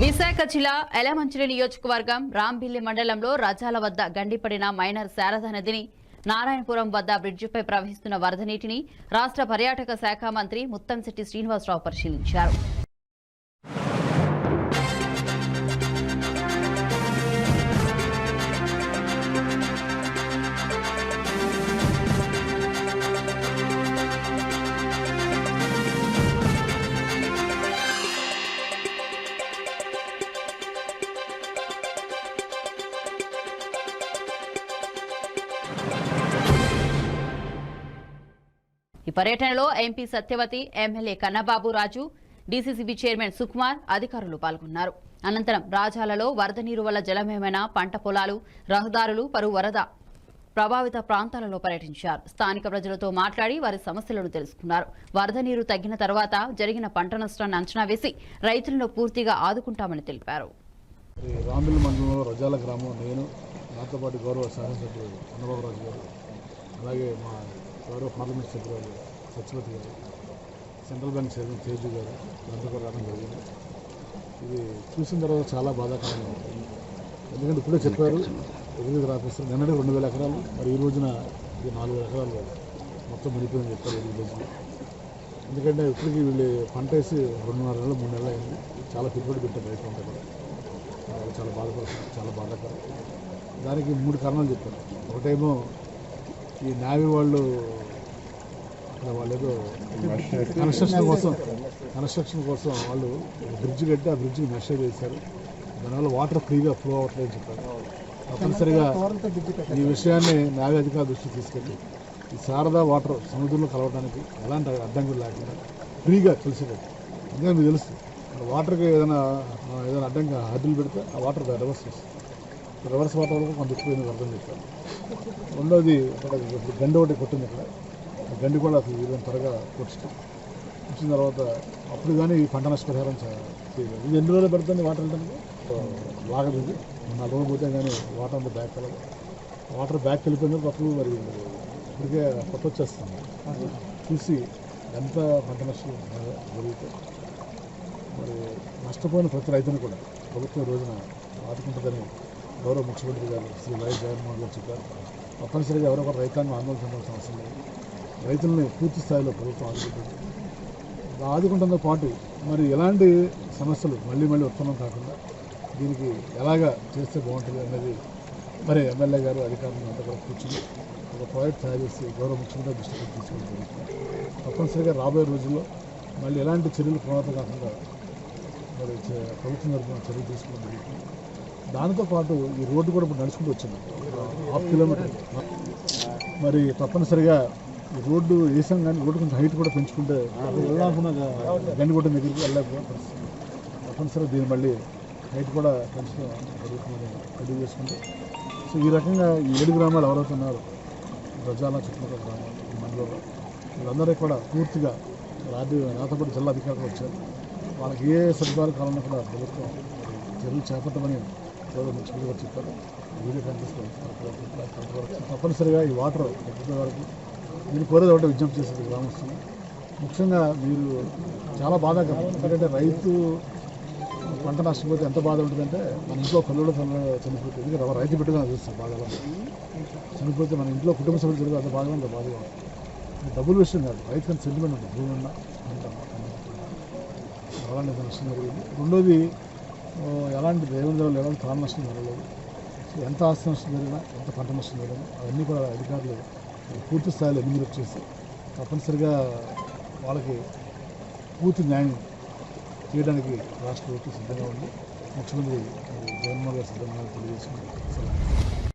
విశాఖ జిల్లా ఎలమంచిలి నియోజకవర్గం రాంబిల్లి మండలంలో రజాల వద్ద గండిపడిన మైనర్ శారదా నదిని నారాయణపురం వద్ద బ్రిడ్జిపై ప్రవహిస్తున్న వరద నీటిని రాష్ట్ర పర్యాటక శాఖ మంత్రి ముత్తంశెట్టి శ్రీనివాసరావు పరిశీలించారు. పర్యటనలో MP Satyavathi MLA Kannababu Raju DCCB chairman Sukumar అధికారులు పాల్గొన్నారు. అనంతరం రాజాలలో వరద నీరు వల్ల జలమేమైన పంట పొలాలు రహదారులు పలు వరద ప్రభావిత ప్రాంతాలలో పర్యటించారు. స్థానిక ప్రజలతో మాట్లాడి వారి సమస్యలను తెలుసుకున్నారు. వరద నీరు తగ్గిన తర్వాత జరిగిన పంట నష్టాన్ని అంచనా వేసి రైతులను పూర్తిగా ఆదుకుంటామని తెలిపారు. రామిల్ మండలంలో రజాల గ్రామం నేను నాతో పాటు గౌరవ శాసనసభ్యులు అన్నబాబురాజు గారు అలాగే మా గౌరవ పార్లమెంట్ సభ్యురాలు సత్యవతి గారు సెంట్రల్ బ్యాంక్ చైర్మన్ తేజు గారు దాంతో రావడం జరిగింది. ఇది చూసిన తర్వాత చాలా బాధాకరంగా ఉంది. ఎందుకంటే ఇప్పుడే చెప్పారు ఎదురుగా రాపిస్తారు. నిన్నటి రెండు వేల ఎకరాలు మరి ఈ రోజున ఇది నాలుగు వేల ఎకరాలు మొత్తం మునిపోయింది చెప్పారు ఈ రోజున ఎందుకంటే ఇప్పటికి వీళ్ళు పంట వేసి రెండున్నర నెలలు మూడు నెలలు అయింది. చాలా పెట్టుబడి పెట్టారు రైతు పంట కూడా. చాలా బాధపడుతుంది చాలా బాధాకరం. దానికి మూడు కారణాలు చెప్పారు. ఒకటేమో ఈ నావి వాళ్ళు వాళ్ళు ఏదో కన్స్ట్రక్షన్ కోసం కన్స్ట్రక్షన్ కోసం వాళ్ళు బ్రిడ్జ్ కట్టి ఆ బ్రిడ్జ్ని మెషర్ చేశారు. దానివల్ల వాటర్ ఫ్రీగా ఫ్లో అవ్వట్లేదు చెప్పారు. తప్పనిసరిగా ఈ విషయాన్ని నావి అధికారుల దృష్టికి తీసుకెళ్ళి ఈ శారదా వాటర్ సముద్రంలో కలవడానికి ఎలాంటి అడ్డంకులు లేకుండా ఫ్రీగా కలిసేటట్టు అందుకని మీకు తెలుసు వాటర్కి ఏదైనా ఏదైనా అడ్డంగా హడ్డులు పెడితే ఆ వాటర్ రివర్స్ వస్తుంది. రివర్స్ వాటర్ వరకు కొంత ఎక్కువ అర్థం చెప్పారు రెండోది గండి ఒకటి కొట్టింది ఇక్కడ. గండి కూడా అసలు వీళ్ళని త్వరగా కొట్టి వచ్చిన తర్వాత అప్పుడు కానీ ఈ పంట నష్టపరిహారం చేయలేదు. ఇది ఎన్ని రోజులు పెడుతుంది వాటర్ వెళ్ళడానికి? లాగదు ఇది. నాలుగు రోజులు పోతే కానీ వాటర్ అంతా బ్యాక్ వెళ్ళదు. వాటర్ బ్యాక్ వెళ్ళిపోయిన అప్పుడు మరి ఇప్పటికే కొత్త వచ్చేస్తుంది. చూసి ఎంత పంట నష్టం జరిగితే మరి నష్టపోయిన ప్రతి రైతుని కూడా ప్రభుత్వం రోజున ఆదుకుంటుందని గౌరవ ముఖ్యమంత్రి గారు శ్రీ వైఎస్ జగన్మోహన్ గారు చెప్పారు తప్పనిసరిగా ఎవరో ఒకరు రైతాంగం ఆందోళన చెందాల్సిన అవసరం లేదు. రైతుల్ని పూర్తి స్థాయిలో ప్రభుత్వం ఆదుకుంటుంది. ఆదుకుంటుందో పాటు మరి ఎలాంటి సమస్యలు మళ్ళీ మళ్ళీ ఉత్పన్నం కాకుండా దీనికి ఎలాగా చేస్తే బాగుంటుంది అనేది మరి ఎమ్మెల్యే గారు అధికారులు అంతా కూడా కూర్చుని ఒక ప్రాజెక్ట్ తయారు చేసి గౌరవ ముఖ్యంగా దృష్టికి తీసుకొని తప్పనిసరిగా రాబోయే రోజుల్లో మళ్ళీ ఎలాంటి చర్యలు పునరావృతం కాకుండా మరి చే- ప్రభుత్వం తరఫున చర్యలు తీసుకోవడం జరుగుతుంది. దానితో పాటు ఈ రోడ్డు కూడా ఇప్పుడు నడుచుకుంటూ వచ్చింది. Half kilometre. మరి తప్పనిసరిగా ఈ రోడ్డు వేసాం కానీ రోడ్డు కొంచెం హైట్ కూడా పెంచుకుంటే వెళ్ళాకుండా గండిగొట్ట దగ్గరికి వెళ్ళలేకపోయిన తప్పనిసరిగా దీన్ని మళ్ళీ హైట్ కూడా పెంచడం రెడీ చేసుకుంటే సో ఈ రకంగా ఈ ఏడు గ్రామాలు ఎవరైతే ఉన్నారో గజాల చుట్టుపక్కల గ్రామాలు మండలంలో వీళ్ళందరికీ కూడా పూర్తిగా రాజ్య నాతో జిల్లా అధికారులు వచ్చారు. వాళ్ళకి ఏ సదుపాయాలు కావాలన్నా కూడా ప్రభుత్వం చర్యలు చేపట్టమని గౌరవ ముఖ్యమంత్రి గారు చెప్పారు. వీడియో కనిపిస్తుంది తప్పనిసరిగా ఈ వాటర్ తగ్గిపోయే వరకు మీరు కోరేది ఒకటి విజ్ఞప్తి చేసేది గ్రామస్తులు. ముఖ్యంగా మీరు చాలా బాధాకరం. ఎందుకంటే రైతు పంట నష్టపోతే ఎంత బాధ ఉంటుందంటే మన ఇంట్లో పిల్లలు చనిపోతుంది ఎందుకంటే రైతు పెట్టుకుని చూస్తారు బాధలో చనిపోతే మన ఇంట్లో కుటుంబ సభ్యులు జరిగే అంత బాధగా అంత బాధగా డబ్బులు విషయం కాదు. రైతు కానీ సెంటిమెంట్ ఉంటుంది భూమి ఉన్నా పంట అలాంటి నష్టం జరిగింది. రెండోది ఎలాంటి దేవుని దగ్గర ఎలాంటి ప్రాణ నష్టం జరగలేదు ఎంత ఆస్తి నష్టం జరిగినా ఎంత పంట నష్టం జరిగినా అవన్నీ కూడా అధికారులు పూర్తి స్థాయిలో ఎన్నిమిది చేసి తప్పనిసరిగా వాళ్ళకి పూర్తి న్యాయం చేయడానికి రాష్ట్ర ప్రభుత్వం సిద్ధంగా ఉంది. ముఖ్యమంత్రి జగన్మోహన్ గారు సిద్ధంగా తెలియజేసుకుంది